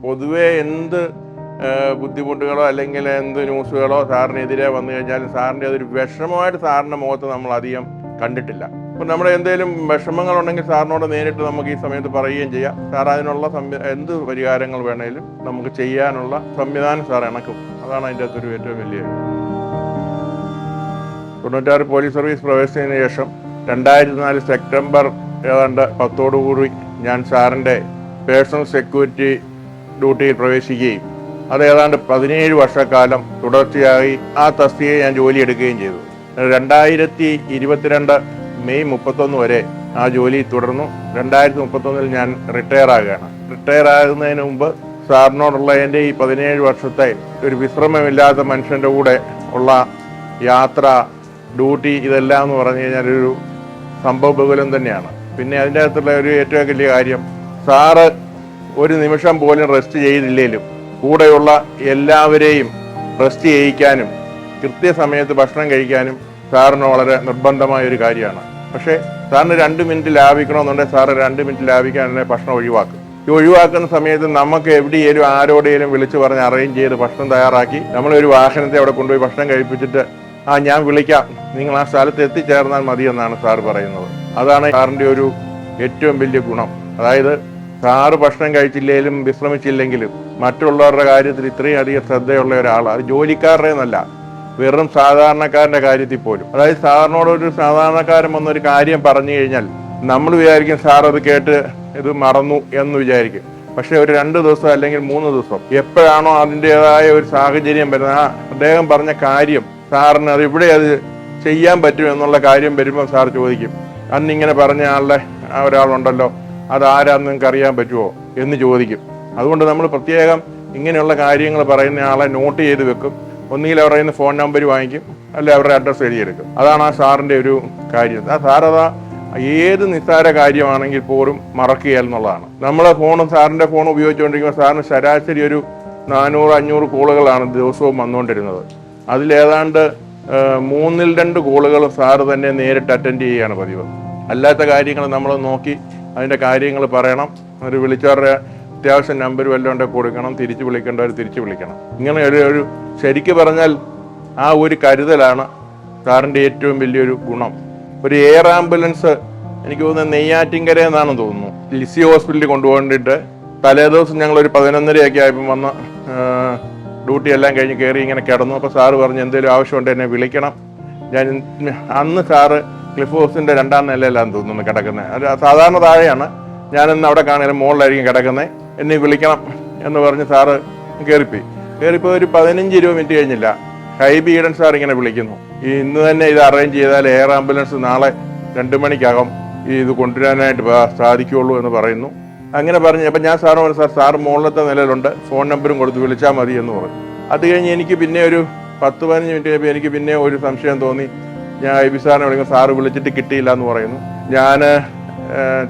പൊതുവെ എന്ത് ബുദ്ധിമുട്ടുകളോ അല്ലെങ്കിൽ എന്ത് ന്യൂസുകളോ സാറിനെതിരെ വന്നു കഴിഞ്ഞാലും സാറിന്റെ അതൊരു വിഷമമായിട്ട് സാറിന്റെ മുഖത്ത് നമ്മൾ അധികം കണ്ടിട്ടില്ല. അപ്പം നമ്മുടെ എന്തെങ്കിലും വിഷമങ്ങളുണ്ടെങ്കിൽ സാറിനോട് നേരിട്ട് നമുക്ക് ഈ സമയത്ത് പറയുകയും ചെയ്യാം. സാർ അതിനുള്ള എന്ത് പരിഹാരങ്ങൾ വേണേലും നമുക്ക് ചെയ്യാനുള്ള സംവിധാനം സാർ ഇണക്കും അതാണ് അതിന്റെ അകത്തൊരു ഏറ്റവും വലിയ തൊണ്ണൂറ്റാറ് പോലീസ് സർവീസ് പ്രവേശിച്ചതിന് ശേഷം രണ്ടായിരത്തി നാല് സെപ്റ്റംബർ ഏതാണ്ട് പത്തോടുകൂടി ഞാൻ സാറിന്റെ പേഴ്സണൽ സെക്യൂരിറ്റി ഡ്യൂട്ടിയിൽ പ്രവേശിക്കുകയും അത് ഏതാണ്ട് പതിനേഴ് വർഷക്കാലം തുടർച്ചയായി ആ തസ്തികയെ ഞാൻ ജോലി എടുക്കുകയും ചെയ്തു. രണ്ടായിരത്തി ഇരുപത്തിരണ്ട് മെയ് മുപ്പത്തൊന്ന് വരെ ആ ജോലി തുടർന്നു. രണ്ടായിരത്തി മുപ്പത്തൊന്നിൽ ഞാൻ റിട്ടയർ ആകുകയാണ്. റിട്ടയർ ആകുന്നതിന് മുമ്പ് സാറിനോടുള്ള എന്റെ ഈ പതിനേഴ് വർഷത്തെ ഒരു വിശ്രമമില്ലാത്ത മനുഷ്യന്റെ കൂടെ ഉള്ള യാത്ര ഡ്യൂട്ടി ഇതെല്ലാം എന്ന് പറഞ്ഞു കഴിഞ്ഞാൽ ഒരു സംഭവ ബഹുലം തന്നെയാണ്. പിന്നെ അതിന്റെ അകത്തുള്ള ഒരു ഏറ്റവും വലിയ കാര്യം സാറ് ഒരു നിമിഷം പോലും റെസ്റ്റ് ചെയ്തില്ലേലും കൂടെയുള്ള എല്ലാവരെയും റെസ്റ്റ് ചെയ്യിക്കാനും കൃത്യസമയത്ത് ഭക്ഷണം കഴിക്കാനും സാറിന് വളരെ നിർബന്ധമായ ഒരു കാര്യമാണ്. പക്ഷേ സാറിന് രണ്ട് മിനിറ്റ് ലാഭിക്കണമെന്നുണ്ടെങ്കിൽ സാറ് രണ്ട് മിനിറ്റ് ലാഭിക്കാൻ ഭക്ഷണം ഒഴിവാക്കും. ഈ ഒഴിവാക്കുന്ന സമയത്ത് നമുക്ക് എവിടെയെങ്കിലും ആരോടെങ്കിലും വിളിച്ച് പറഞ്ഞ് അറേഞ്ച് ചെയ്ത് ഭക്ഷണം തയ്യാറാക്കി നമ്മളൊരു വാഹനത്തെ അവിടെ കൊണ്ടുപോയി ഭക്ഷണം കഴിപ്പിച്ചിട്ട് ആ ഞാൻ വിളിക്കാം. നിങ്ങൾ ആ സ്ഥലത്ത് എത്തിച്ചേർന്നാൽ മതി എന്നാണ് സാർ പറയുന്നത്. അതാണ് സാറിന്റെ ഒരു ഏറ്റവും വലിയ ഗുണം. അതായത് സാറ് ഭക്ഷണം കഴിച്ചില്ലെങ്കിലും വിശ്രമിച്ചില്ലെങ്കിലും മറ്റുള്ളവരുടെ കാര്യത്തിൽ ഇത്രയും അധികം ശ്രദ്ധയുള്ള ഒരാളാണ് അത് ജോലിക്കാരുടെ എന്നല്ല വെറും സാധാരണക്കാരന്റെ കാര്യത്തിൽ പോലും. അതായത് സാറിനോട് ഒരു സാധാരണക്കാരൻ വന്നൊരു കാര്യം പറഞ്ഞു കഴിഞ്ഞാൽ നമ്മൾ വിചാരിക്കും സാർ അത് കേട്ട് ഇത് മറന്നു എന്ന് വിചാരിക്കും. പക്ഷെ ഒരു രണ്ട് ദിവസം അല്ലെങ്കിൽ മൂന്ന് ദിവസം എപ്പോഴാണോ അതിന്റെതായ ഒരു സാഹചര്യം വരുന്നത്. ആ അദ്ദേഹം പറഞ്ഞ കാര്യം സാറിന് അത് ഇവിടെ അത് ചെയ്യാൻ പറ്റും എന്നുള്ള കാര്യം വരുമ്പോൾ സാർ ചോദിക്കും. അന്ന് ഇങ്ങനെ പറഞ്ഞ ആളുടെ ഒരാളുണ്ടല്ലോ. അത് ആരാന്ന് നിങ്ങൾക്ക് അറിയാൻ പറ്റുമോ എന്ന് ചോദിക്കും. അതുകൊണ്ട് നമ്മൾ പ്രത്യേകം ഇങ്ങനെയുള്ള കാര്യങ്ങൾ പറയുന്ന ആളെ നോട്ട് ചെയ്ത് വെക്കും. ഒന്നുകിൽ അവരുടെ ഫോൺ നമ്പർ വാങ്ങിക്കും അല്ലെ അവരുടെ അഡ്രസ്സ് എഴുതിയെടുക്കും അതാണ് ആ സാറിന്റെ ഒരു കാര്യം. ആ സാറതാ ഏത് നിസ്സാര കാര്യമാണെങ്കിൽ പോലും മറക്കുക എന്നുള്ളതാണ്. നമ്മളെ ഫോണും സാറിന്റെ ഫോണും ഉപയോഗിച്ചുകൊണ്ടിരിക്കുമ്പോൾ സാറിന് ശരാശരി ഒരു നാനൂറ് അഞ്ഞൂറ് കോളുകളാണ് ദിവസവും വന്നുകൊണ്ടിരുന്നത്. അതിലേതാണ്ട് മൂന്നിൽ രണ്ട് കോളുകളും സാറ് തന്നെ നേരിട്ട് അറ്റൻഡ് ചെയ്യുകയാണ് പതിവ്. അല്ലാത്ത കാര്യങ്ങൾ നമ്മൾ നോക്കി അതിന്റെ കാര്യങ്ങൾ പറയണം. ഒരു വിളിച്ചവരുടെ അത്യാവശ്യം നമ്പർ വല്ലതും ഉണ്ടെങ്കിൽ കൊടുക്കണം. തിരിച്ച് വിളിക്കേണ്ടവർ തിരിച്ച് വിളിക്കണം. ഇങ്ങനെ ഒരു ഒരു ശരിക്ക് പറഞ്ഞാൽ ആ ഒരു കരുതലാണ് സാറിന്റെ ഏറ്റവും വലിയൊരു ഗുണം. ഒരു എയർ ആംബുലൻസ് എനിക്ക് തോന്നുന്നത് നെയ്യാറ്റിങ്കര എന്നാണ് തോന്നുന്നു. ലിസി ഹോസ്പിറ്റലിൽ കൊണ്ടുപോകേണ്ടിട്ട് തലേദിവസം ഞങ്ങൾ ഒരു പതിനൊന്നരയൊക്കെ ആയപ്പം വന്ന് ഡ്യൂട്ടി എല്ലാം കഴിഞ്ഞ് കയറി ഇങ്ങനെ കിടന്നു. അപ്പോൾ സാറ് പറഞ്ഞു എന്തെങ്കിലും ആവശ്യമുണ്ട് എന്നെ വിളിക്കണം. ഞാൻ അന്ന് സാറ് ക്ലിഫ് ഹൗസിന്റെ രണ്ടാം നിലയിലാണ് തോന്നുന്നു കിടക്കുന്നത്. ഒരു സാധാരണ താഴെയാണ്. ഞാനിന്ന് അവിടെ കാണുന്ന മുകളിലായിരിക്കും കിടക്കുന്നത്. എന്നെ വിളിക്കണം എന്ന് പറഞ്ഞ് സാറ് കയറിപ്പോയി കയറിപ്പോൾ ഒരു പതിനഞ്ച് ഇരുപത് മിനിറ്റ് കഴിഞ്ഞില്ല. ഹൈബി ഈഡൻ സാർ ഇങ്ങനെ വിളിക്കുന്നു. ഈ ഇന്ന് തന്നെ ഇത് അറേഞ്ച് ചെയ്താൽ എയർ ആംബുലൻസ് നാളെ രണ്ട് മണിക്കകം. ഈ ഇത് കൊണ്ടുവരാനായിട്ട് സാധിക്കുകയുള്ളൂ എന്ന് പറയുന്നു. അങ്ങനെ പറഞ്ഞു അപ്പം ഞാൻ സാറ് പറഞ്ഞു സാർ സാർ മുകളിലത്തെ നിലയിലുണ്ട്. ഫോൺ നമ്പറും കൊടുത്ത് വിളിച്ചാൽ മതി എന്ന് പറഞ്ഞു. അത് കഴിഞ്ഞ് എനിക്ക് പിന്നെ ഒരു പത്ത് പതിനഞ്ച് മിനിറ്റ് കഴിയുമ്പോൾ എനിക്ക് പിന്നെ ഒരു സംശയം തോന്നി. ഞാൻ ഐ ബി സാറിനെ വിളിക്കുന്നു സാറ് വിളിച്ചിട്ട് കിട്ടിയില്ല എന്ന് പറയുന്നു. ഞാൻ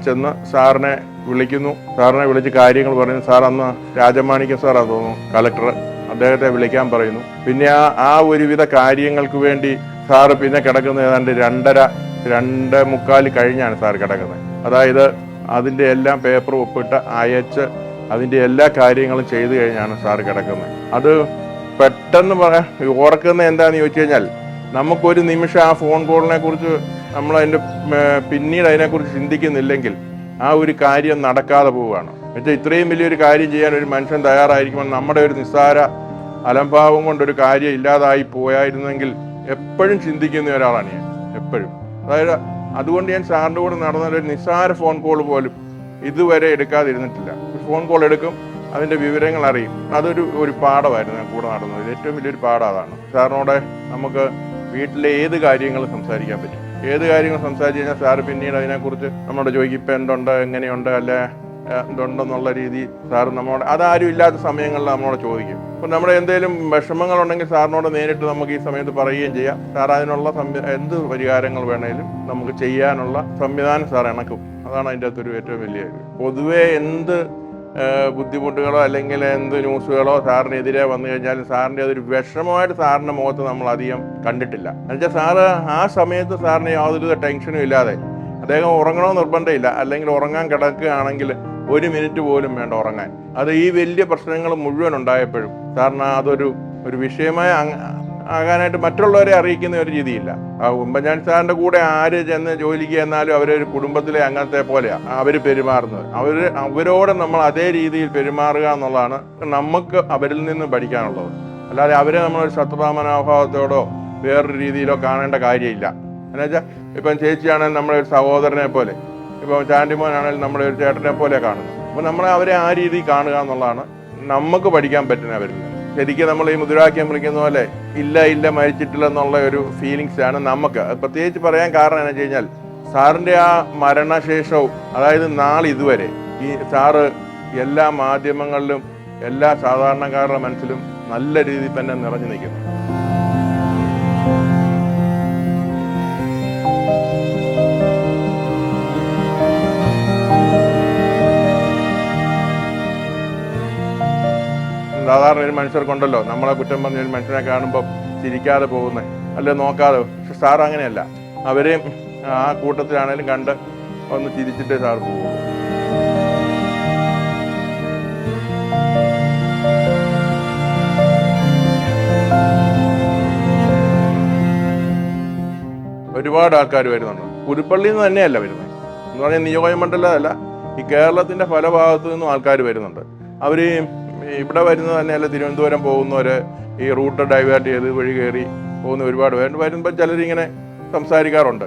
ചെന്ന് സാറിനെ വിളിക്കുന്നു. സാറിനെ വിളിച്ച് കാര്യങ്ങൾ പറയുന്നു. സാർ അന്ന് രാജമാണിക്യ സാറാന്ന് തോന്നുന്നു കളക്ടർ. അദ്ദേഹത്തെ വിളിക്കാൻ പറയുന്നു. പിന്നെ ആ ആ ഒരുവിധ കാര്യങ്ങൾക്ക് വേണ്ടി സാറ് പിന്നെ കിടക്കുന്നത് ഏതാണ്ട് രണ്ടര രണ്ട് മുക്കാൽ കഴിഞ്ഞാണ് സാർ കിടക്കുന്നത്. അതായത് അതിന്റെ എല്ലാം പേപ്പർ ഒപ്പിട്ട് അയച്ച് അതിന്റെ എല്ലാ കാര്യങ്ങളും ചെയ്തു കഴിഞ്ഞാണ് സാർ കിടക്കുന്നത്. അത് പെട്ടെന്ന് പറയാൻ ഓർക്കുന്ന എന്താണെന്ന് ചോദിച്ചു കഴിഞ്ഞാൽ നമുക്കൊരു നിമിഷം ആ ഫോൺ കോളിനെ കുറിച്ച് നമ്മൾ അതിന്റെ പിന്നീട് അതിനെക്കുറിച്ച് ചിന്തിക്കുന്നില്ലെങ്കിൽ ആ ഒരു കാര്യം നടക്കാതെ പോവുകയാണ്. എന്നുവെച്ചാൽ ഇത്രയും വലിയൊരു കാര്യം ചെയ്യാൻ ഒരു മനുഷ്യൻ തയ്യാറായിരിക്കുമ്പോൾ നമ്മുടെ ഒരു നിസ്സാര അലംഭാവം കൊണ്ടൊരു കാര്യം ഇല്ലാതായി പോയായിരുന്നെങ്കിൽ എപ്പോഴും ചിന്തിക്കുന്ന ഒരാളാണ് ഞാൻ. എപ്പോഴും. അതായത് അതുകൊണ്ട് ഞാൻ സാറിന്റെ കൂടെ നടന്ന ഒരു നിസ്സാര ഫോൺ കോൾ പോലും ഇതുവരെ എടുക്കാതിരുന്നിട്ടില്ല. ഒരു ഫോൺ കോൾ എടുക്കും അതിന്റെ വിവരങ്ങൾ അറിയും. അതൊരു ഒരു പാഠമായിരുന്നു ഞാൻ കൂടെ നടന്നത്. ഏറ്റവും വലിയൊരു പാഠം അതാണ്. സാറിനോടെ നമുക്ക് വീട്ടിലെ ഏത് കാര്യങ്ങൾ സംസാരിക്കാൻ പറ്റും? ഏത് കാര്യങ്ങൾ സംസാരിച്ച് കഴിഞ്ഞാൽ സാറ് പിന്നീട് അതിനെക്കുറിച്ച് നമ്മുടെ ചോദിക്കും ഇപ്പം എന്തുണ്ട്? എങ്ങനെയുണ്ട്? അല്ലെ? എന്തുണ്ടെന്നുള്ള രീതി സാറ് നമ്മോട് അതാരും ഇല്ലാത്ത സമയങ്ങളിൽ നമ്മളോട് ചോദിക്കും. അപ്പം നമ്മുടെ എന്തെങ്കിലും വിഷമങ്ങളുണ്ടെങ്കിൽ സാറിനോട് നേരിട്ട് നമുക്ക് ഈ സമയത്ത് പറയുകയും ചെയ്യാം. സാർ അതിനുള്ള എന്ത് പരിഹാരങ്ങൾ വേണേലും നമുക്ക് ചെയ്യാനുള്ള സംവിധാനം സാർ ഇണക്കും അതാണ് അതിന്റെ അകത്തൊരു ഏറ്റവും വലിയ. പൊതുവേ എന്ത് ബുദ്ധിമുട്ടുകളോ അല്ലെങ്കിൽ എന്ത് ന്യൂസുകളോ സാറിനെതിരെ വന്നു കഴിഞ്ഞാലും സാറിന്റെ അതൊരു വിഷമമായിട്ട് സാറിന്റെ മുഖത്ത് നമ്മൾ അധികം കണ്ടിട്ടില്ല. എന്നുവെച്ചാൽ സാറ് ആ സമയത്ത് സാറിന് യാതൊരു ടെൻഷനും ഇല്ലാതെ അദ്ദേഹം ഉറങ്ങണോ നിർബന്ധമില്ല. അല്ലെങ്കിൽ ഉറങ്ങാൻ കിടക്കുകയാണെങ്കിൽ ഒരു മിനിറ്റ് പോലും വേണ്ട ഉറങ്ങാൻ. അത് ഈ വലിയ പ്രശ്നങ്ങൾ മുഴുവൻ ഉണ്ടായപ്പോഴും സാറിന് അതൊരു ഒരു വിഷയമായ ആകാനായിട്ട് മറ്റുള്ളവരെ അറിയിക്കുന്ന ഒരു രീതിയില്ല. ആ ഉമ്മൻചാണ്ടി സാറിന്റെ കൂടെ ആര് ചെന്ന് ജോലിക്ക് ചെന്നാലും അവരൊരു കുടുംബത്തിലെ അംഗത്തെ പോലെയാണ് അവർ പെരുമാറുന്നത്. അവർ അവരോട് നമ്മൾ അതേ രീതിയിൽ പെരുമാറുക എന്നുള്ളതാണ് നമുക്ക് അവരിൽ നിന്ന് പഠിക്കാനുള്ളത്. അല്ലാതെ അവരെ നമ്മളൊരു ശത്രുതാ മനോഭാവത്തോടോ വേറൊരു രീതിയിലോ കാണേണ്ട കാര്യമില്ല. എന്നുവെച്ചാൽ ഇപ്പം ചേച്ചിയാണെങ്കിൽ നമ്മളെ ഒരു സഹോദരനെ പോലെ ഇപ്പം ചാണ്ടിമോനാണെങ്കിൽ നമ്മളെ ഒരു ചേട്ടനെ പോലെ കാണുന്നു. അപ്പോൾ നമ്മളെ അവരെ ആ രീതിയിൽ കാണുക എന്നുള്ളതാണ് നമുക്ക് പഠിക്കാൻ പറ്റുന്ന അവരിൽ. ശരിക്കും നമ്മൾ ഈ മുദ്രാവാക്യം വിളിക്കുന്ന പോലെ ഇല്ല ഇല്ല മരിച്ചിട്ടില്ല എന്നുള്ള ഒരു ഫീലിങ്സ് ആണ് നമുക്ക്. പ്രത്യേകിച്ച് പറയാൻ കാരണം എന്ന് വെച്ച് കഴിഞ്ഞാൽ സാറിന്റെ ആ മരണശേഷവും അതായത് നാളെ ഇതുവരെ ഈ സാറ് എല്ലാ മാധ്യമങ്ങളിലും എല്ലാ സാധാരണക്കാരുടെ മനസ്സിലും നല്ല രീതിയിൽ തന്നെ നിറഞ്ഞു നിൽക്കുന്നു. സാധാരണ ഒരു മനുഷ്യർക്കുണ്ടല്ലോ. നമ്മളെ കുറ്റം പറഞ്ഞ ഒരു മനുഷ്യനെ കാണുമ്പോൾ ചിരിക്കാതെ പോകുന്നത് അല്ലെ നോക്കാതെ. പക്ഷെ സാർ അങ്ങനെയല്ല. അവരെയും ആ കൂട്ടത്തിലാണേലും കണ്ട് ഒന്ന് ചിരിച്ചിട്ടേ സാർ പോകും ഒരുപാട് ആൾക്കാർ വരുന്നുണ്ട്. പുതുപ്പള്ളിയിൽ നിന്ന് തന്നെയല്ല വരുന്നത് എന്ന് പറഞ്ഞാൽ നിയോജകമണ്ഡലമല്ല ഈ കേരളത്തിന്റെ പല ഭാഗത്തു നിന്നും ആൾക്കാർ വരുന്നുണ്ട്. അവർ ഇവിടെ വരുന്നത് തന്നെയല്ല തിരുവനന്തപുരം പോകുന്നവർ ഈ റൂട്ട് ഡൈവേർട്ട് ചെയ്ത് വഴി കയറി പോകുന്ന ഒരുപാട് പേരുണ്ട് വരുമ്പോൾ ചിലരിങ്ങനെ സംസാരിക്കാറുണ്ട്.